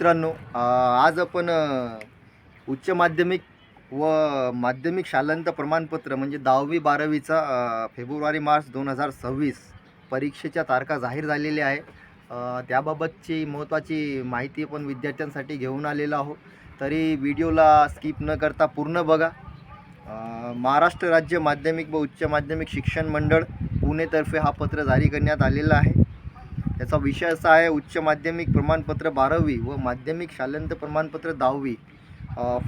मित्रांनो आज आपण उच्च माध्यमिक व माध्यमिक शालांत प्रमाणपत्र म्हणजे दहावी बारावीचा फेब्रुवारी मार्च दोन हजार सव्वीस परीक्षेच्या तारखा जाहीर झालेल्या आहे. त्याबाबतची महत्त्वाची माहिती आपण विद्यार्थ्यांसाठी घेऊन आलेलो आहोत. तरी व्हिडिओला स्किप न करता पूर्ण बघा. महाराष्ट्र राज्य माध्यमिक व उच्च माध्यमिक शिक्षण मंडळ पुणेतर्फे हा पत्र जारी करण्यात आलेला आहे. त्याचा विषय असा आहे उच्च माध्यमिक प्रमाणपत्र बारावी व माध्यमिक शालांत प्रमाणपत्र दहावी.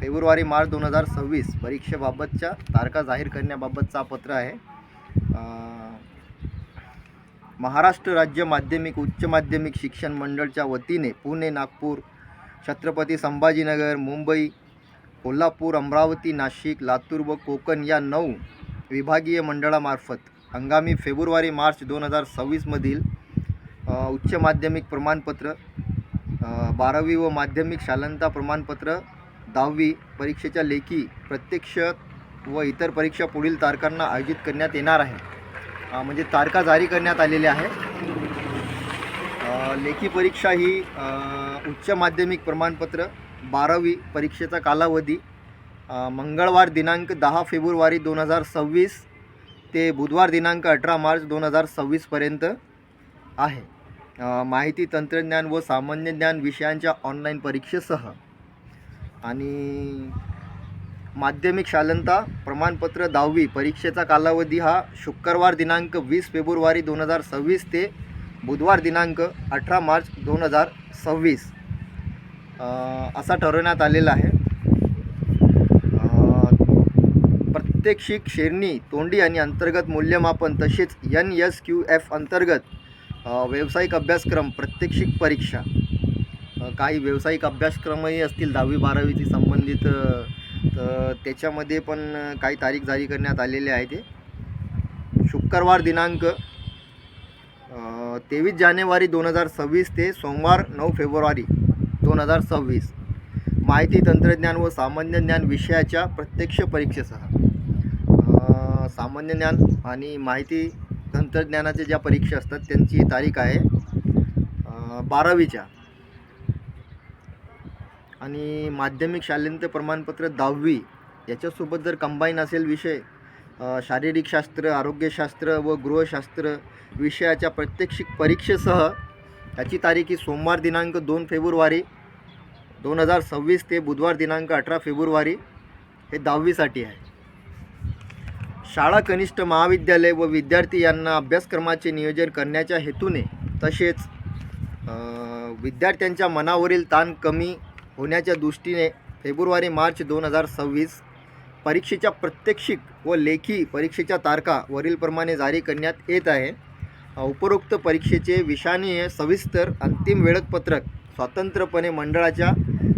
फेब्रुवारी मार्च दोन हजार सव्वीस परीक्षेबाबतच्या तारखा जाहीर करण्याबाबतचा पत्र आहे. महाराष्ट्र राज्य माध्यमिक उच्च माध्यमिक शिक्षण मंडळच्या वतीने पुणे नागपूर छत्रपती संभाजीनगर मुंबई कोल्हापूर अमरावती नाशिक लातूर व कोकण या नऊ विभागीय मंडळामार्फत हंगामी फेब्रुवारी मार्च दोन हजार सव्वीसमधील उच्च माध्यमिक प्रमाणपत्र बारावी व माध्यमिक शालांता प्रमाणपत्र दहावी परीक्षेच्या लेखी प्रत्यक्ष व इतर परीक्षा पुढील तारखांना आयोजित करण्यात येणार आहे. म्हणजे तारखा जारी करण्यात आलेल्या आहे लेखी परीक्षा ही उच्च माध्यमिक प्रमाणपत्र बारावी परीक्षेचा कालावधी मंगळवार दिनांक दहा फेब्रुवारी दोन हजार सव्वीस ते बुधवार दिनांक अठरा मार्च दोन हजार सव्वीसपर्यंत आहे. माहिती तंत्रज्ञान व सामान्य ज्ञान विषयांच्या ऑनलाईन परीक्षेसह. आणि माध्यमिक शालनता प्रमाणपत्र दहावी परीक्षेचा कालावधी हा शुक्रवार दिनांक वीस फेब्रुवारी दोन हजार सव्वीस ते बुधवार दिनांक अठरा मार्च दोन हजार सव्वीस. असा ठरवण्यात आलेला आहे. प्रत्यक्षिक प्रात्यक्षिक श्रेणी तोंडी आणि अंतर्गत मूल्यमापन तसेच एन एस क्यू एफ अंतर्गत व्यावसायिक अभ्यासक्रम प्रत्यक्षिक परीक्षा. काही व्यावसायिक अभ्यासक्रमही असतील दहावी बारावीची संबंधित तर त्याच्यामध्ये पण काही तारीख जारी करण्यात आलेले आहे ते. शुक्रवार दिनांक तेवीस जानेवारी दोन हजार सव्वीस ते सोमवार नऊ फेब्रुवारी दोन हजार सव्वीस. माहिती तंत्रज्ञान व सामान्य ज्ञान विषयाच्या प्रत्यक्ष परीक्षेसह. सामान्य ज्ञान आणि माहिती तंत्रज्ञानाच्या ज्या परीक्षा असतात त्यांची तारीख आहे बारावीच्या. आणि माध्यमिक शालेंत प्रमाणपत्र दहावी याच्यासोबत जर कंबाईन असेल विषय शारीरिकशास्त्र शारीरिक शास्त्र आरोग्यशास्त्र व गृहशास्त्र विषयाच्या प्रत्यक्षिक परीक्षेसह याची तारीख ही सोमवार दिनांक दोन फेब्रुवारी दोन हजार सव्वीस ते बुधवार दिनांक अठरा फेब्रुवारी हे दहावीसाठी आहे. शाळा कनिष्ठ महाविद्यालय व विद्यार्थी यांना अभ्यासक्रमाचे नियोजन करण्याच्या हेतूने तसेच विद्यार्थ्यांच्या मनावरील ताण कमी होण्याच्या दृष्टीने फेब्रुवारी मार्च दोन हजार सव्वीस परीक्षेच्या प्रत्यक्षिक व लेखी परीक्षेच्या तारखा वरीलप्रमाणे जारी करण्यात येत आहे. उपरोक्त परीक्षेचे विषानीय सविस्तर अंतिम वेळकपत्रक स्वतंत्रपणे मंडळाच्या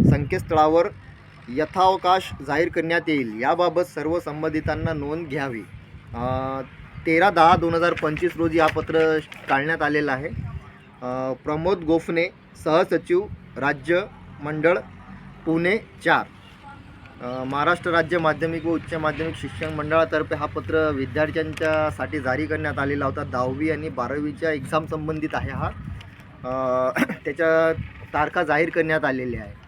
संकेतस्थळावर यथावकाश जाहीर करण्यात येईल. याबाबत सर्व संबंधितांना नोंद घ्यावी. तेरा दहा दोन हजार पंचवीस रोजी हा पत्र काढण्यात आलेलं आहे. प्रमोद गोफणे सहसचिव राज्य मंडळ पुणे चार. महाराष्ट्र राज्य माध्यमिक व उच्च माध्यमिक शिक्षण मंडळातर्फे हा पत्र विद्यार्थ्यांच्यासाठी जारी करण्यात आलेला होता. दहावी आणि बारावीच्या एक्झाम संबंधित आहे हा. त्याच्या तारखा जाहीर करण्यात आलेल्या आहे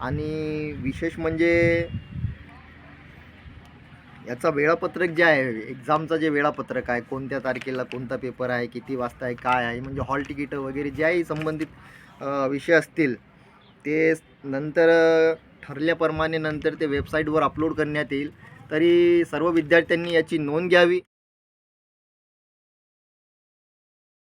आणि विशेष म्हणजे याचा वेळापत्रक जे आहे एक्झामचं जे वेळापत्रक आहे कोणत्या तारखेला कोणता पेपर आहे किती वाजता आहे काय आहे म्हणजे हॉल तिकीटं वगैरे ज्याही संबंधित विषय असतील ते नंतर ठरल्याप्रमाणे नंतर ते वेबसाईटवर अपलोड करण्यात येईल. तरी सर्व विद्यार्थ्यांनी याची नोंद घ्यावी.